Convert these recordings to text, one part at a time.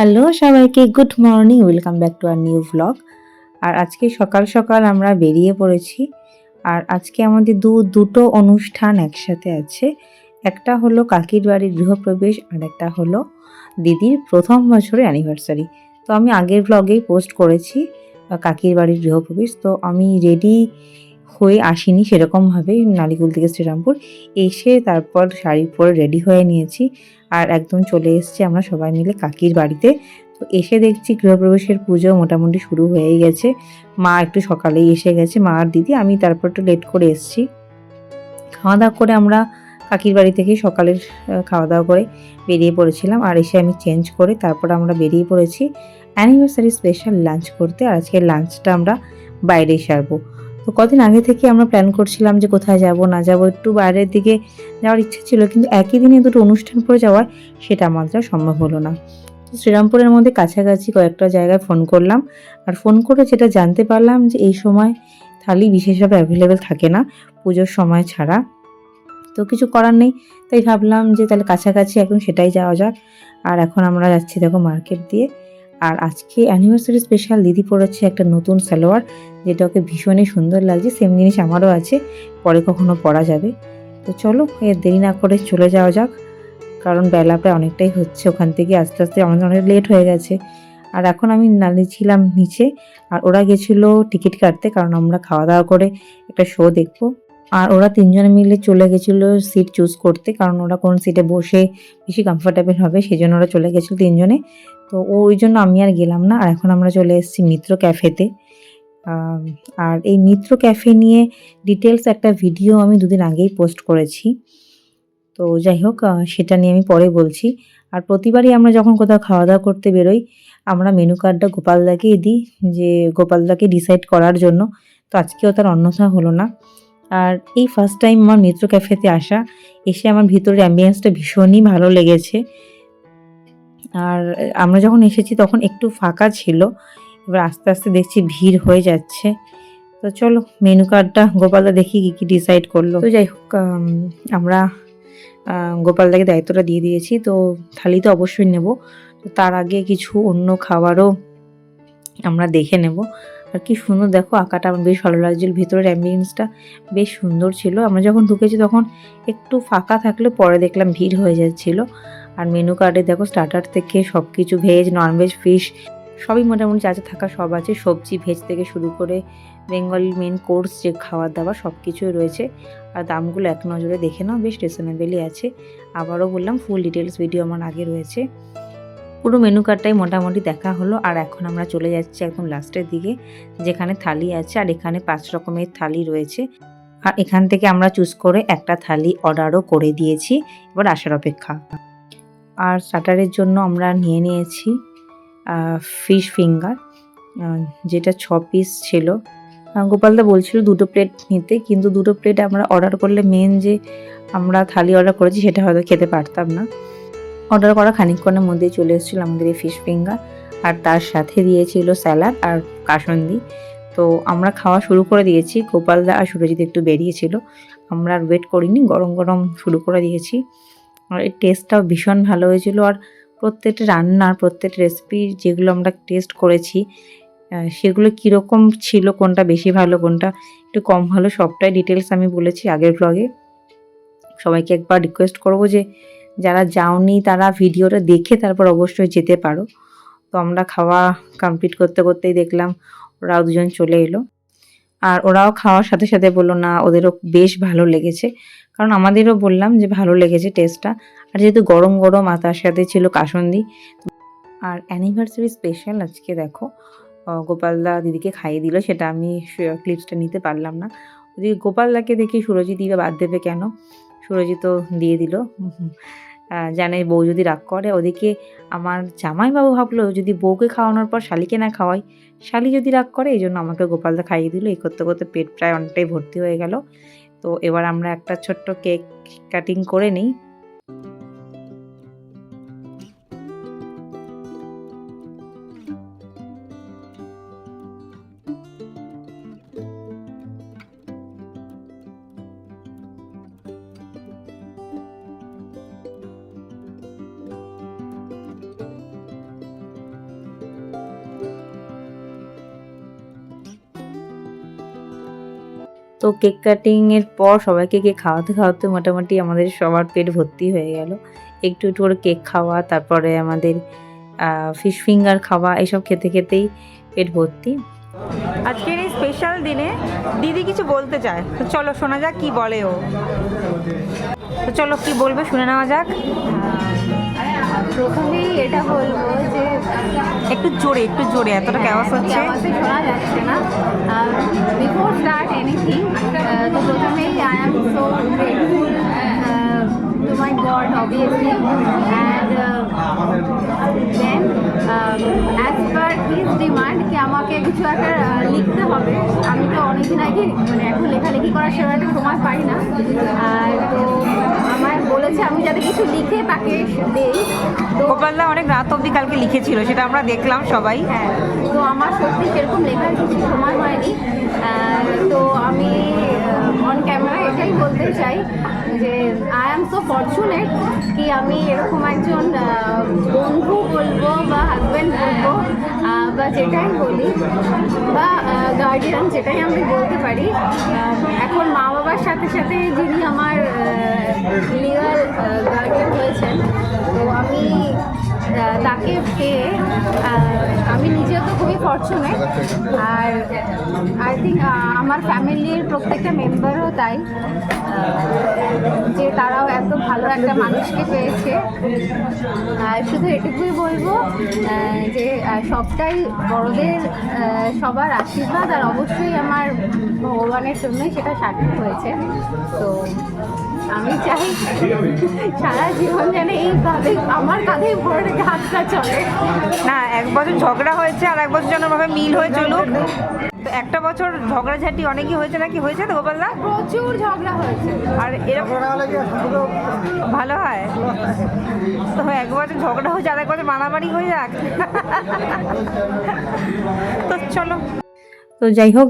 Hello সবাইকে good morning welcome back to our new vlog আর আজকে সকাল সকাল আমরা বেরিয়ে পড়েছি। আর আজকে আমাদের দু, দুটো অনুষ্ঠান একসাথে আছে। একটা হলো কাকির বাড়ির গৃহপ্রবেশ, আর একটা হলো দিদির প্রথম বছরের অ্যানিভার্সারি তো আমি আগের ব্লগেই পোস্ট করেছি, কাকির বাড়ির গৃহপ্রবেশ। তো আমি রেডি হয়ে আসিনি সেরকমভাবে নালিকুল থেকে শ্রীরামপুর। এসে তারপর শাড়ি পরে রেডি হয়ে নিয়েছি আর একদম চলে এসেছি আমরা সবাই মিলে কাকির বাড়িতে। তো এসে দেখছি গৃহপ্রবেশের পুজো মোটামুটি শুরু হয়েই গেছে। মা একটু সকালেই এসে গেছে, মা আর দিদি, আমি তারপর একটু লেট করে এসেছি। খাওয়া দাওয়া করে আমরা কাকির বাড়ি থেকে সকালের খাওয়া দাওয়া করে বেরিয়ে পড়েছিলাম আর এসে আমি চেঞ্জ করে তারপর আমরা বেরিয়ে পড়েছি। অ্যানিভার্সারি স্পেশাল লাঞ্চ করতে। আর আজকে লাঞ্চটা আমরা বাইরেই সারবো। তো কদিন আগে থেকে আমরা প্ল্যান করছিলাম যে কোথায় যাব, না যাব, একটু বাইরের দিকে যাওয়ার ইচ্ছে ছিল, কিন্তু একই দিনে দুটো অনুষ্ঠান পড়ে যাওয়ার সেটা আমাদের সম্ভব হলো না। শ্রীরামপুরের মধ্যে কাছাকাছি কয়েকটা জায়গায় ফোন করলাম, আর ফোন করে যেটা জানতে পারলাম যে এই সময় থালি বিশেষভাবে অ্যাভেলেবেল থাকে না, পুজোর সময় ছাড়া। তো কিছু করার নেই, তাই ভাবলাম যে তাহলে কাছাকাছি এখন সেটাই যাওয়া যাক। আর এখন আমরা যাচ্ছি দেখো মার্কেট দিয়ে। আর আজকে অ্যানিভার্সারি স্পেশাল দিদি পড়েছে একটা নতুন সালোয়ার, যেটা ওকে ভীষণই সুন্দর লাগছে সেম জিনিস আমারও আছে, পরে কখনো পরা যাবে। তো চলো, এর দেরি না করে চলে যাওয়া যাক, কারণ বেলা প্রায় অনেকটাই হচ্ছে, ওখান থেকে আস্তে আস্তে আমাদের অনেক লেট হয়ে গেছে। আর এখন আমি ছিলাম নিচে, আর ওরা গেছিল টিকিট কাটতে, কারণ আমরা খাওয়া দাওয়া করে একটা শো দেখব। আর ওরা তিনজনে মিলে চলে গেছিল সিট চুজ করতে, কারণ ওরা কোন সিটে বসে বেশি কমফোর্টেবল হবে সেই জন্য ওরা চলে গেছিল তিনজনে। তো ওই জন্য আমি আর গেলাম না। আর এখন আমরা চলে এসেছি মিত্র ক্যাফেতে। আর এই মিত্র ক্যাফে নিয়ে ডিটেলস একটা ভিডিও আমি দুদিন আগেই পোস্ট করেছি। তো যাই হোক সেটা নিয়ে আমি পরে বলছি। আর প্রতিবারই আমরা যখন কোথাও খাওয়া দাওয়া করতে বেরোই, আমরা মেনু কার্ডটা গোপালদাকেই দিই, যে গোপালদাকে ডিসাইড করার জন্য। তো আজকেও তার অন্যথা হলো না। আর এই ফার্স্ট টাইম আমার মিত্র ক্যাফেতে আসা, এসে আমার ভিতরের অ্যাম্বিয়েন্সটা ভীষণই ভালো লেগেছে। আর আমরা যখন এসেছি তখন একটু ফাঁকা ছিল, এবার আস্তে আস্তে দেখছি ভিড় হয়ে যাচ্ছে। তো চলো মেনু কার্ডটা গোপালদা দেখি কী কী ডিসাইড করল। তো যাই হোক আমরা গোপালদাকে দায়িত্বটা দিয়ে দিয়েছি, তো থালি তো অবশ্যই নেব। তো তার আগে কিছু অন্য খাবারও আমরা দেখে নেব। আর কি সুন্দর, দেখো আঁকাটা আমার বেশ ভালো লাগছিল, ভিতরের অ্যাম্বিয়েন্সটা বেশ সুন্দর ছিল। আমরা যখন ঢুকেছি তখন একটু ফাঁকা থাকলে পরে দেখলাম ভিড় হয়ে যাচ্ছিল। আর মেনু কার্ডে দেখো স্টার্টার থেকে সব কিছু ভেজ ননভেজ ফিশ সবই মোটামুটি যা যা থাকা সব আছে। সবজি ভেজ থেকে শুরু করে বেঙ্গলি মেন কোর্স যে খাবার দাবার সব কিছুই রয়েছে। আর দামগুলো এক নজরে দেখে নাও, বেশ রিজনেবেলই আছে। আবারও বললাম ফুল ডিটেলস ভিডিও আমার আগে রয়েছে। পুরো মেনু কার্ডটাই মোটামুটি দেখা হলো। আর এখন আমরা চলে যাচ্ছি একদম লাস্টের দিকে, যেখানে থালি আছে। আর এখানে পাঁচ রকমের থালি রয়েছে। আর এখান থেকে আমরা চুজ করে একটা থালি অর্ডারও করে দিয়েছি। এবার আসার অপেক্ষা। আর স্টার্টারের জন্য আমরা নিয়ে নিয়েছি ফিশ ফিঙ্গার যেটা ছ পিস ছিল। গোপালদা বলছিল দুটো প্লেট নিতে, কিন্তু দুটো প্লেট আমরা অর্ডার করলে মেন যে আমরা থালি অর্ডার করেছি সেটা হয়তো খেতে পারতাম না। অর্ডার করা খানিকক্ষণের মধ্যেই চলে এসেছিল আমাদের এই ফিশ ফিঙ্গার আর তার সাথে দিয়েছিল স্যালাড আর কাসন্দি। তো আমরা খাওয়া শুরু করে দিয়েছি গোপালদা আর সুরজিৎ একটু বেরিয়েছিল। আমরা আর ওয়েট করিনি, গরম গরম শুরু করে দিয়েছি। আর এই টেস্টটাও ভীষণ ভালো হয়েছিল। আর প্রত্যেকটা রান্নার, প্রত্যেকটা রেসিপি যেগুলো আমরা টেস্ট করেছি সেগুলো কীরকম ছিল, কোনটা বেশি ভালো, কোনটা একটু কম ভালো, সবটাই ডিটেলস আমি বলেছি আগের ব্লগে সবাইকে একবার রিকোয়েস্ট করব যে, যারা যাওনি তারা ভিডিওটা দেখে তারপর অবশ্যই যেতে পারো। তো আমরা খাওয়া কমপ্লিট করতে করতেই দেখলাম, ওরাও দুজন চলে এলো। আর ওরাও খাওয়ার সাথে সাথে বলল, না, ওদেরও বেশ ভালো লেগেছে। কারণ আমাদেরও বললাম যে ভালো লেগেছে টেস্টটা আর যেহেতু গরম গরম আর তার সাথে ছিল কাসন্দি, আর অ্যানিভার্সারি স্পেশাল আজকে দেখো গোপালদা দিদিকে খাইয়ে দিল, সেটা আমি ক্লিপসটা নিতে পারলাম না। ওদিকে গোপালদাকে দেখি সুরজিৎ দিবে বাদ দেবে কেন? সুরজিৎও দিয়ে দিল। জানে বউ যদি রাগ করে। ওদিকে আমার জামাইবাবু ভাবলো, যদি বউকে খাওয়ানোর পর শালিকে না খাওয়াই, শালি যদি রাগ করে, এই জন্য আমাকে গোপালদা খাইয়ে দিল। এই করতে করতে পেট প্রায় অনেকটাই ভর্তি হয়ে গেল। তো এবার আমরা একটা ছোট্ট কেক কাটিং করে নিই। তো কেক কাটিংয়ের পর সবাইকে কেক খাওয়াতে খাওয়াতে মোটামুটি আমাদের সবার পেট ভর্তি হয়ে গেল। একটু একটু করে কেক খাওয়া, তারপরে আমাদের ফিশ ফিঙ্গার খাওয়া এসব খেতে খেতেই পেট ভর্তি। আজকের এই স্পেশাল দিনে দিদি কিছু বলতে চায়। তো চলো শোনা যাক কি বলে ও। তো চলো কি বলবে, শুনে নেওয়া যাক। প্রথমেই এটা বলব যে একটু জোরে একটু জোরে এতটা কেমন হচ্ছে। আওয়াজে শোনা যাচ্ছে না। বিফোর স্টার্ট এনিথিং তো প্রথমেই I am so grateful to my God obviously and then as per his demand কি আমাকে কিছু একটা লিখতে হবে। আমি তো অনেকদিন আগে মানে এখন লেখালেখি করার সেরকম একটা সময় পাই না। আর তো আমায় বলেছে আমি যাতে কিছু লিখে তাকে দেই। গোপালদা অনেক রাত অবধি কালকে লিখেছিল সেটা আমরা দেখলাম সবাই। হ্যাঁ তো আমার সত্যি সেরকম লেখার কিছু সময় হয়নি। তো আমি অন ক্যামেরা এটাই বলতে চাই যে আই অ্যাম সো ফর্চুনেট কি আমি এরকম একজন বন্ধু বলব বা হাজব্যান্ড বলব বা যেটাই বলি, বা গার্ডিয়ান যেটাই আমি বলতে পারি এখন মা বাবার সাথে সাথে যিনি আমার লিগাল গার্ডিয়ান হয়েছেন, তো আমি তাকে পেয়ে আমি নিজেও তো খুবই ফর্চুনেট আর আই থিঙ্ক আমার ফ্যামিলির প্রত্যেকটা মেম্বারও তাই। যে তারাও এত ভালো একটা মানুষকে পেয়েছে। শুধু এটুকুই বলব যে সবটাই বড়দের সবার আশীর্বাদ। আর অবশ্যই আমার ভগবানের জন্যই সেটা সার্থক হয়েছে। তো আমি চাই সারা জীবন যেন এইভাবে আমার কাঁধেই ভরে হাতটা চলে। না এক বছর ঝগড়া হয়েছে আর এক বছর যেন ভাবে মিল হয়ে চলুক। তো একটা বছর ঝগড়াঝাটি অনেকই হয়েছে নাকি? হয়েছে তো গোপালদা? প্রচুর ঝগড়া হয়েছে। আর এরকম ভালো হয়? তো এক বছর ঝগড়া হয়েছে আর এক বছর মারামারি হয়ে যাক। তো চলো। তো যাই হোক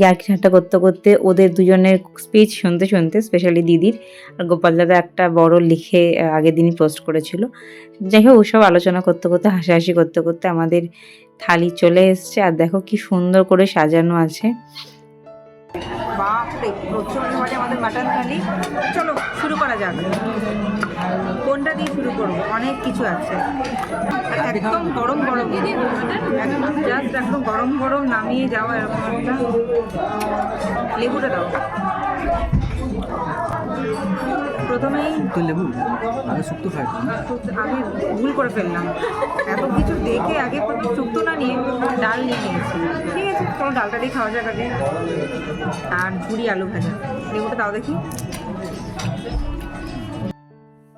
ইয়ার্কি ঠাট্টা করতে করতে ওদের দুজনের স্পিচ শুনতে শুনতে স্পেশালি দিদির আর গোপাল দাদা একটা বড় লিখে আগের দিনই পোস্ট করেছিল। যাই হোক, ওসব আলোচনা করতে করতে, হাসাহাসি করতে করতে আমাদের থালি চলে এসছে। আর দেখো কি সুন্দর করে সাজানো আছে। বাপরে, প্রচুর আমাদের মাটন থালি। চলো, শুরু করা যাক। কোনটা দিয়ে শুরু করব? অনেক কিছু আছে। একদম গরম গরম। জাস্ট একদম গরম গরম নামিয়ে যাওয়া এরকম একটা লেবুটা দাও। প্রথমেই তো লেবু? আগে শুক্তো খাই। আমি ভুল করে ফেললাম। এত কিছু দেখে আগে শুক্তো না নিয়ে ডাল নিয়ে নিয়েছি। ঠিক আছে কোনো ডালটা দিয়ে খাওয়া যাক আগে। আর ঝুড়ি আলু ভাজা। লেবুটা তাও দেখি।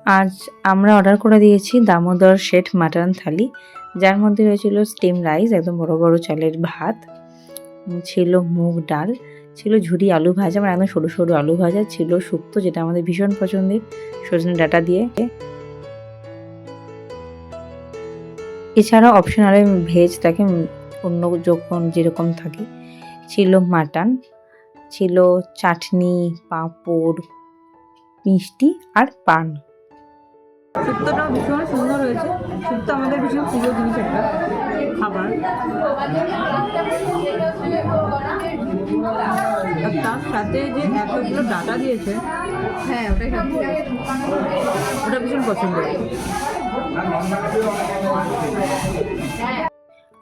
আজ আমরা অর্ডার করে দিয়েছি দামোদর শেঠ মাটন থালি যার মধ্যে রয়েছিল স্টিম রাইস একদম বড় বড় চালের ভাত ছিল মুগ ডাল ছিল ঝুরি আলু ভাজা মানে একদম সরু সরু আলু ভাজা ছিল শুক্তো যেটা আমাদের ভীষণ পছন্দের সজনে ডাটা দিয়ে। এছাড়া অপশনালে ভেজ উম, অন্য যখন যেরকম থাকে ছিল মাটন ছিল চাটনি পাঁপড় মিষ্টি আর পান। শুক্তোটাও ভীষণ সুন্দর হয়েছে শুক্তো আমাদের ভীষণ প্রিয় জিনিস একটা খাবার। তার সাথে যে এতগুলো ডাটা দিয়েছে হ্যাঁ ওটাই ওটা ভীষণ পছন্দের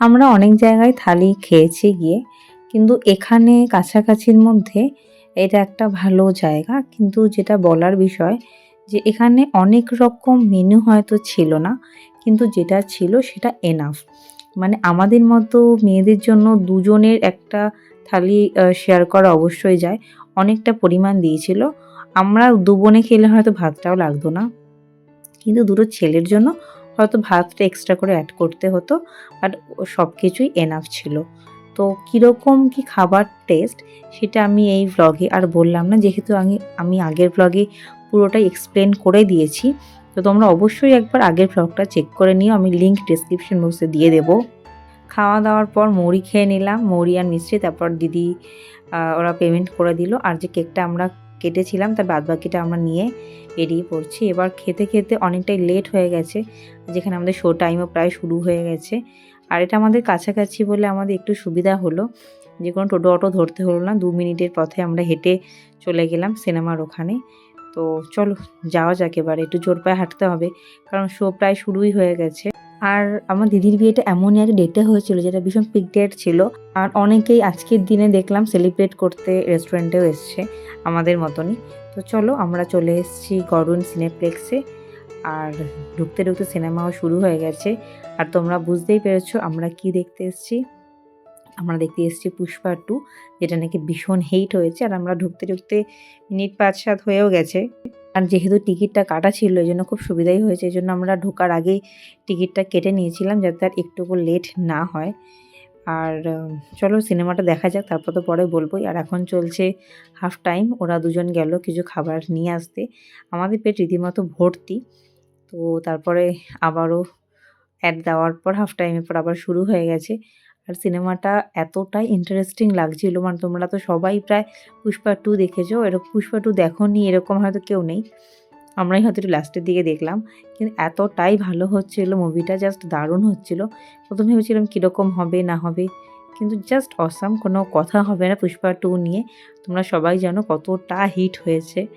আমরা অনেক জায়গায় থালি খেয়েছি গিয়ে কিন্তু এখানে কাছাকাছির মধ্যে এটা একটা ভালো জায়গা। কিন্তু যেটা বলার বিষয় যে এখানে অনেক রকম মেনু হয়তো ছিল না, কিন্তু যেটা ছিল সেটা এনাফ মানে আমাদের মতো মেয়েদের জন্য দুজনের একটা থালি শেয়ার করা অবশ্যই যায়। অনেকটা পরিমাণ দিয়েছিল। আমরা দু বোনে খেলে হয়তো ভাতটাও লাগতো না। কিন্তু দুটো ছেলের জন্য হয়তো ভাতটা এক্সট্রা করে অ্যাড করতে হতো বাট সব কিছুই এনাফ ছিল। তো কীরকম কি খাবার টেস্ট সেটা আমি এই ব্লগে আর বললাম না। যেহেতু আমি আমি আগের ভ্লগে পুরোটাই এক্সপ্লেন করে দিয়েছি। তো তোমরা অবশ্যই একবার আগের ভ্লগটা চেক করে নিও, আমি লিঙ্ক ডিসক্রিপশন বক্সে দিয়ে দেবো। খাওয়া দাওয়ার পর মুড়ি খেয়ে নিলাম মুড়ি আর মিষ্টি তারপর দিদি ওরা পেমেন্ট করে দিল। আর যে কেকটা আমরা কেটেছিলাম, তার বাদবাকিটা আমরা নিয়ে বেরিয়ে পড়ছি। এবার খেতে খেতে অনেকটাই লেট হয়ে গেছে, যেখানে আমাদের শো টাইমও প্রায় শুরু হয়ে গেছে। আর এটা আমাদের কাছাকাছি বলে আমাদের একটু সুবিধা হলো, যে কোনো টোটো অটো ধরতে হলো না, দু মিনিটের পথে আমরা হেঁটে চলে গেলাম সিনেমার ওখানে। তো চলো, যাওয়া যাক এবারে। একটু জোর পায়ে হাঁটতে হবে, কারণ শো প্রায় শুরুই হয়ে গেছে। আর আমার দিদির বিয়েটা এমনই এক ডেটে হয়েছিল, যেটা ভীষণ পিক ডেট ছিল। আর অনেকেই আজকের দিনে দেখলাম সেলিব্রেট করতে রেস্টুরেন্টেও এসছে, আমাদের মতনই। তো চলো, আমরা চলে এসেছি গরুন সিনেপ্লেক্সে আর ঢুকতে ঢুকতে সিনেমাও শুরু হয়ে গেছে। আর তোমরা বুঝতেই পেরেছ আমরা কি দেখতে এসেছি। আমরা দেখতে এসেছি পুষ্পা টু, যেটা নাকি ভীষণ হেইট হয়েছে আর আমরা ঢুকতে ঢুকতে মিনিট পাঁচ সাত হয়েও গেছে। আর যেহেতু টিকিটটা কাটা ছিল, এই জন্য খুব সুবিধাই হয়েছে। এই জন্য আমরা ঢোকার আগেই টিকিটটা কেটে নিয়েছিলাম যাতে আর একটুকু লেট না হয়। আর চলো সিনেমাটা দেখা যাক, তারপর তো পরে বলবোই। আর এখন চলছে হাফ টাইম ওরা দুজন গেল কিছু খাবার নিয়ে আসতে। আমাদের পেট রীতিমতো ভর্তি। তো তারপরে আবারও অ্যাড দেওয়ার পর হাফ টাইমের পর আবার শুরু হয়ে গেছে। আর সিনেমাটা এতটাই ইন্টারেস্টিং লাগছিল। মানে তোমরা তো সবাই প্রায় পুষ্পা টু দেখেছ। এরকম পুষ্পা টু দেখো নি এরকম হয়তো কেউ নেই। আমরাই হয়তো একটু লাস্টের দিকে দেখলাম। কিন্তু এতটাই ভালো হচ্ছিল মুভিটা জাস্ট দারুণ হচ্ছিল। প্রথমে ভেবেছিলাম কীরকম হবে, না হবে। কিন্তু জাস্ট অসাম কোনো কথা হবে না পুষ্পা টু নিয়ে। তোমরা সবাই জানো কতটা হিট হয়েছে।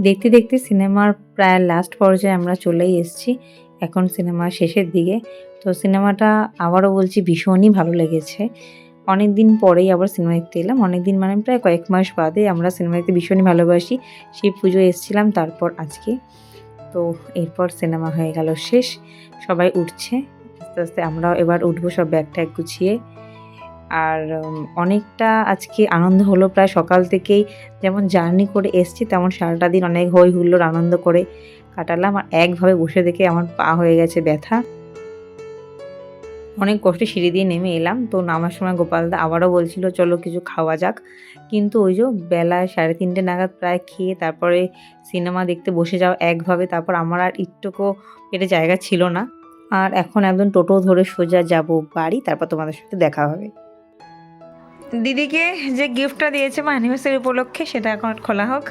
দেখতে দেখতে সিনেমার প্রায় লাস্ট পর্যায়ে আমরা চলেই এসেছি। এখন সিনেমা শেষের দিকে। তো সিনেমাটা আবারও বলছি ভীষণই ভালো লেগেছে। অনেক দিন পরেই আবার সিনেমা দেখতে এলাম। অনেক দিন মানে প্রায় কয়েক মাস বাদে আমরা সিনেমা দেখতে ভীষণই ভালোবাসি। সেই পুজো এসেছিলাম, তারপর আজকে। তো এরপর সিনেমা হয়ে গেল শেষ। সবাই উঠছে। আস্তে আস্তে আমরাও এবার উঠবো সব ব্যাগ ট্যাগ গুছিয়ে। আর অনেকটা আজকে আনন্দ হলো প্রায় সকাল থেকেই। যেমন জার্নি করে এসছি, তেমন সারাটা দিন অনেক হই হুল্লোর আনন্দ করে কাটালাম। আর একভাবে বসে দেখে আমার পা হয়ে গেছে ব্যথা। অনেক কষ্টে সিঁড়ি দিয়ে নেমে এলাম। তো নামার সময় গোপালদা আবারও বলছিল, চলো কিছু খাওয়া যাক। কিন্তু ওই যে বেলায় সাড়ে তিনটে নাগাদ প্রায় খেয়ে তারপরে সিনেমা দেখতে বসে যাও একভাবে, তারপর আমার আর একটুকু পেটে জায়গা ছিল না। আর এখন একদম টোটো ধরে সোজা যাব বাড়ি, তারপর তোমাদের সাথে দেখা হবে। দিদিকে যে গিফটটা দিয়েছে মা অ্যানিভার্সারি উপলক্ষে, সেটা এখন খোলা হোক।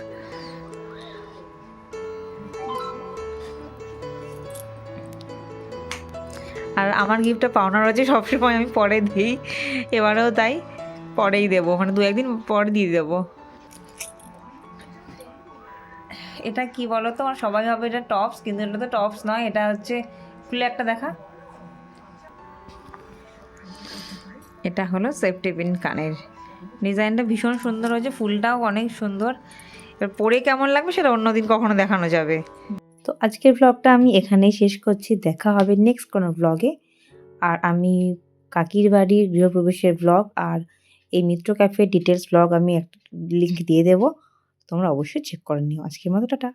আর আমার গিফটটা পাওনার আছে সবসময় আমি পরে দিই এবারেও তাই পরেই দেবো মানে দু একদিন পরে দিয়ে দেবো। এটা কি বলো তো আমার সবাই হবে এটা টপস কিন্তু এটা তো টপস নয় এটা হচ্ছে খুলে একটা দেখা। এটা হলো সেফটি পিন কানের। ডিজাইনটা ভীষণ সুন্দর হয়েছে ফুলটাও অনেক সুন্দর। এবার পরে কেমন লাগবে সেটা অন্যদিন কখনো দেখানো যাবে। তো আজকের ব্লগটা আমি এখানেই শেষ করছি। দেখা হবে নেক্সট কোনো ব্লগে আর আমি কাকির বাড়ির গৃহপ্রবেশের ব্লগ আর এই মিত্র ক্যাফের ডিটেলস ব্লগ আমি একটা লিঙ্ক দিয়ে দেবো। তোমরা অবশ্যই চেক করে নিও। আজকের মতো টাটা।